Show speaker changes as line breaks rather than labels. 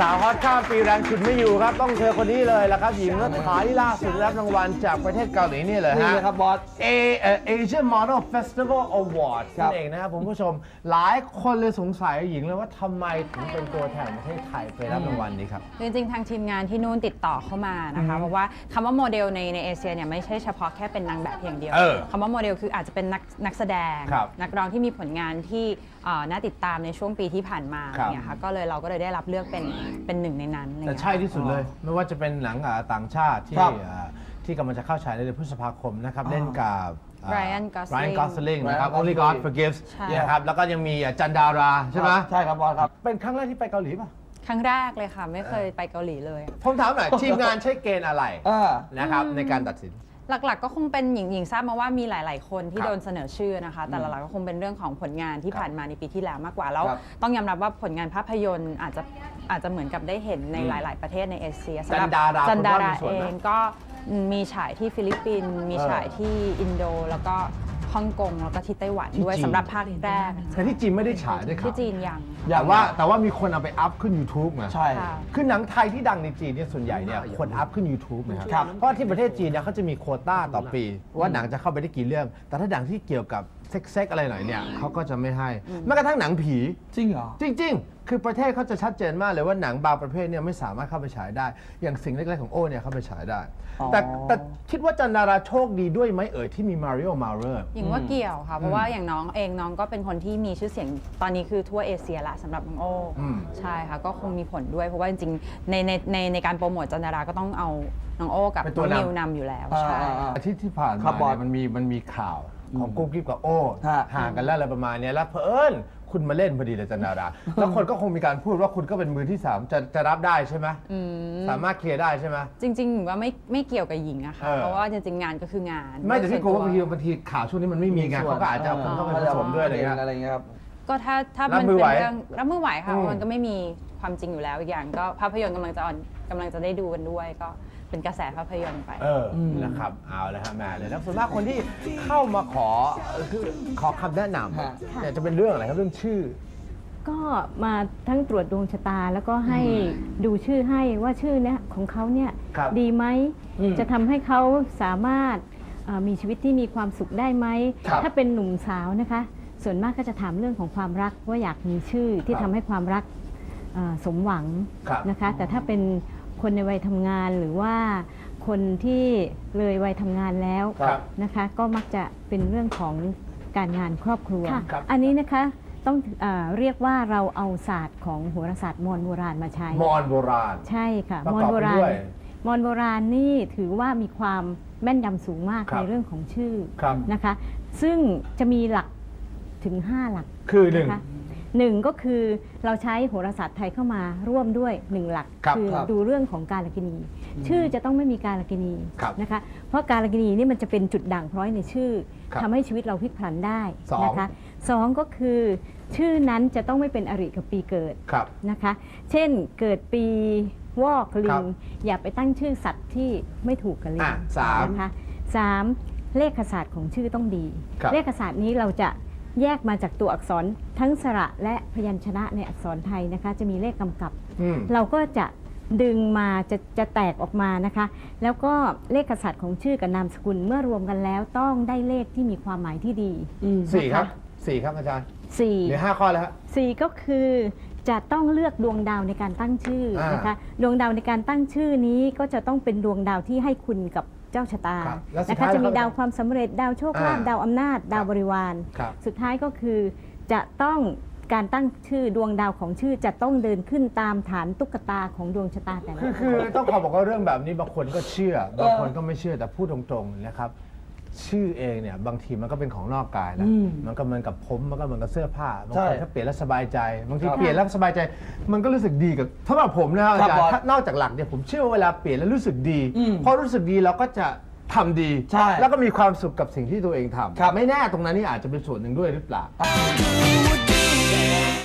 สาวฮอตข้ามปีแรงฉุดไม่อยู่ครับ ต้องเธอคนนี้เลยละครับหญิงรัฐาที่ล่าสุดได้รับรางวัลจากประเทศเกาหลีนี่เลย
นี่
ฮะ
เลยครับบอส
A เอ่อ Asian Model Festival Award
ครั
นั่
บ
นเองนะครับผมผู้ชมหลายคนเลยสงสัยหญิงเลยว่าทำไมถึงเป็นตัวแทนประเทศไทยไปรับรางวัลนี้ครับ
จริงๆ ทางทีมงานที่นู่นติดต่อเข้ามานะคะ เพราะว่าคำว่าโมเดลในในเอเชียเนี่ยไม่ใช่เฉพาะแค่เป็นนางแบบเพียงเดียว
เออ
คำว่าโมเดลคืออาจจะเป็นนักนักแสดง
ครับ
นักร้องที่มีผลงานที่เอ่อน่าติดตามในช่วงปีที่ผ่านมา
ครับ
เนี่ยค่ะก็เลยเราก็เลยได้รับเลือกเป็นเป็นหนึ่งในนั้นอะไร
แต่
เงี้ย
ใช่ที่สุดเลย ไม่ว่าจะเป็นหนังอ่าต่างชาติที่
ครับ
อ่าที่กำลังจะเข้าฉายในเดือนพฤษภาคมนะครับ เล่นกับอ่า
Ryan Gosling
Ryan Gosling นะครับ
Ryan
Only God
Gosling
Forgives
ใช่
นะครับแล้วก็ยังมีอะจันดาราใช่ไหม
ใช่ครับบอสครับ
เป็นครั้งแรกที่ไปเกาหลีป่ะ
ครั้งแรกเลยค่ะ ไม่เคยไปเกาหลีเลย
ผมถามหน่อย ทีมงานใช้เกณฑ์อะไร
อ่า
นะครับในการตัดสิน
หลักๆ ก็คงเป็นหญิงหญิงทราบมาว่ามีหลาย ๆ คนที่
ครับ
โดนเสนอชื่อนะคะ แต่หลักๆก็คงเป็นเรื่องของผลงานที่
ครับ
ผ่านมาในปีที่แล้วมากกว่าแล้ว
ครับ
ต้องยอมรับว่าผลงานภาพยนตร์อาจจะอาจจะเหมือนกับได้เห็นในหลาย ๆ ประเทศในเอเชียสำหรั
จันดารา
จันดา
คุณว่า
รา
มีส่วน
เอ
ไหม
งก็มีฉายที่ฟิลิปปินส์มี
เออ
ฉายที่อินโด แล้วก็ ฮ่องกงแล้วก็ที่ไต้หวัน
ที่
ด้วย
จีน
สำหรับภาคแรก
แต่ที่จีนไม่ได้ฉายด้วยครับ
ที่จีนยัง
แต่ว่าแต่ว่ามีคนเอาไปอัพขึ้น YouTube นะ
ใช่
ค่ะ
คือหนังไทยที่ดังในจีนเนี่ยส่วนใหญ่เนี่ยคนอัพขึ้น YouTube นะครับ
ครับ
เพราะที่ประเทศจีนเนี่ยเขาจะมีโควต้าต่อปี ว่าหนังจะเข้าไปได้กี่เรื่อง แต่ถ้าหนังที่เกี่ยวกับเซ็กๆอะไรหน่อยเนี่ยเขาก็จะไม่ให้แม้กระทั่งหนังผี
จริงเหรอ
จริง ๆ คือประเทศเขาจะชัดเจนมากเลยว่าหนังบางประเภทเนี่ยไม่สามารถเข้าไปฉายได้ อย่างสิ่งเล็กๆของโอ้เนี่ยเข้าไปฉายได้
อ๋อ
แต่แต่คิดว่าจันดาราโชคดีด้วยไหมเอ่ยที่มีมาริโอมาเรอร์
หญิงว่าเกี่ยวค่ะ เพราะว่าอย่างน้องเองน้องก็เป็นคนที่มีชื่อเสียงตอนนี้คือทั่วเอเชียละสำหรับน้องโอ้
อืม
ใช่ค่ะ ก็คงมีผลด้วย เพราะว่าจริงๆในในในในการโปรโมทจันดาราก็ต้องเอาน้องโอ้กับ
เป็น
น้
ตั
อ
ว
ง
นำ
นิวนำอยู่แล้ว
อ่า
ใช่
อ่าอ่า
อาทิตย์ที่ผ่าน
ครั
มา
บบอส
เนี่ยมันมีมันมีข่าว ของกุ๊กกิ๊บกับโอ้
ฮะ
ห่างกันแล้วอะไรประมาณเนี้ยแล้วเผอิญคุณมาเล่นพอดีเลยจันดาราแล้วคนก็คงมีการพูดว่าคุณก็เป็นมือที่สามจะจะรับได้ใช่ไหมสามารถเคลียร์ได้ใช่ไหม
จริงๆหญิงว่าไม่ไม่เกี่ยวกับหญิงอะค่ะ
เออ
เพราะว่าจริงๆงานก็คืองาน
ไม่แต่ที่กลัวว่าบางที
ส่วนตัว
บางทีข่าวช่วงนี้มันไม่มีไงเขาก็อาจจะเอาคนเข้าไปผสมด้วยอะไรเงี้ย
อะไรเงี้ยครับ
ก็ถ้าถ้า
รับ
มัน
มือ
เป็
ไหว
นเรื่องรับมือไหวค่ะ
อืม
เพราะมันก็ไม่มีความจริงอยู่แล้วอีกอย่าง ก็ภาพยนตร์กำลังจะออนกำลังจะได้ดูกันด้วยก็เป็นกระแสภาพยนตร์ไป
เอออนะครับ เอาละฮะแหม่เลยนะส่วนมากคนที่เข้ามาขอคือขอคำแนะน
ฮะำ
เนี่ยจะเป็นเรื่องอะไรครับ เรื่องชื่อ
ก็มาทั้งตรวจดวงชะตาแล้วก็ให้ดูชื่อให้ว่าชื่อเนี้ยของเขาเนี่ย
ครับ
ดีไหม
อืม
จะทำให้เขาสามารถเอ่อมีชีวิตที่มีความสุขได้ไหม
ครับ
ถ้าเป็นหนุ่มสาวนะคะ ส่วนมากก็จะถามเรื่องของความรักว่าอยากมีชื่อที่
ครับ
ทำให้ความรักเอ่อสมหวัง
ครับ
นะคะ แต่ถ้าเป็นคนในวัยทำงานหรือว่าคนที่เลยวัยทำงานแล้ว
ครับ
นะคะ ก็มักจะเป็นเรื่องของการงานครอบครัว
ครับ
อันนี้นะคะต้องเออเรียกว่าเราเอาศาสตร์ของโหราศาสตร์มอญโบราณมาใช้
มอญโบราณ
ใช่ค่ะ
ประ
ม
ก
อ
อบ
ญโบ
ไป
รา
ด้
ณ
วย
มอญโบราณนี่ถือว่ามีความแม่นยำสูงมาก
ครับ
ในเรื่องของชื่อ
ครับ
นะคะซึ่งจะมีหลัก ถึง 5 หลัก
คือหนึ่ง
นะคะหนึ่งก็คือเราใช้โหราศาสตร์ไทยเข้ามาร่วมด้วยหนึ่งหลัก
ครับ
อ
ครับ
ดูเรื่องของการลกินี ชื่อจะต้องไม่มีการลกินี
ครับ
นะคะเพราะการลกินีนี่มันจะเป็นจุดด่างพร้อยในชื่อ
ครับ
ทำให้ชีวิตเราพลิกผันได้
สอง
นะคะสองก็คือชื่อนั้นจะต้องไม่เป็นอริกับปีเกิด
ครับ
นะคะ เช่น เกิดปีวอกลิ
ครั
ง
บ
อย่าไปตั้งชื่อสัตว์ที่ไม่ถูกกับลิ
อะ
ง
สาม
นะคะสามเลขศาสตร์ของชื่อต้องดี
ครับ
เลขศาสตร์นี้เราจะ แยกมาจากตัวอักษรทั้งสระและพยัญชนะในอักษรไทยนะคะ จะมีเลขกำกับ
อืม
เราก็จะดึงมาจะจะแตกออกมานะคะ แล้วก็เลขศาสตร์ของชื่อกับนามสกุลเมื่อรวมกันแล้วต้องได้เลขที่มีความหมายที่ดี
สี่ครับ
นะคะ
สี่ครับอาจารย์
สี่
เหลือห้าข้อแล้วฮะ
สี่ก็คือจะต้องเลือกดวงดาวในการตั้งชื่อ
อ่าน
นะคะดวงดาวในการตั้งชื่อนี้ก็จะต้องเป็นดวงดาวที่ให้คุณกับ เจ้าชะตา
ครับแล้วสุด
นะคะ
ท้าย
จะมี
แล้วครับ
ดาวความสำเร็จดาวโชคลาภ
อ่า
ดาวอำนาจ ดาวบริวาร
ครับ
สุดท้ายก็คือจะต้องการตั้งชื่อดวงดาวของชื่อจะต้องเดินขึ้นตามฐานตุ๊กตาของดวงชะตาแต่ละ
คือ
คน
คือต้องขอบอกว่าเรื่องแบบนี้บางคนก็เชื่อบางคนก็ไม่เชื่อแต่พูดตรงๆนะครับ ชื่อเองเนี่ยบางทีมันก็เป็นของนอกกายนะ
อืม
มันก็เหมือนกับผมมันก็เหมือนกับเสื้อผ้าบาง
ใช่
คนถ้าเปลี่ยนแล้วสบายใจบางที
ครับ
เปลี่ยนแล้วสบายใจ มันก็รู้สึกดีกับสำหรับผมนะอา
ครับ
จาร
บอ
ย์
ส
ถ้านอกจากหลักเนี่ยผมเชื่อว่าเวลาเปลี่ยนแล้วรู้สึกดี
อืม
พอรู้สึกดีเราก็จะทำดี
ใช่
แล้วก็มีความสุขกับสิ่งที่ตัวเองทำ
ครับ
ไม่แน่ตรงนั้นนี่อาจจะเป็นส่วนหนึ่งด้วยหรือเปล่า
do what you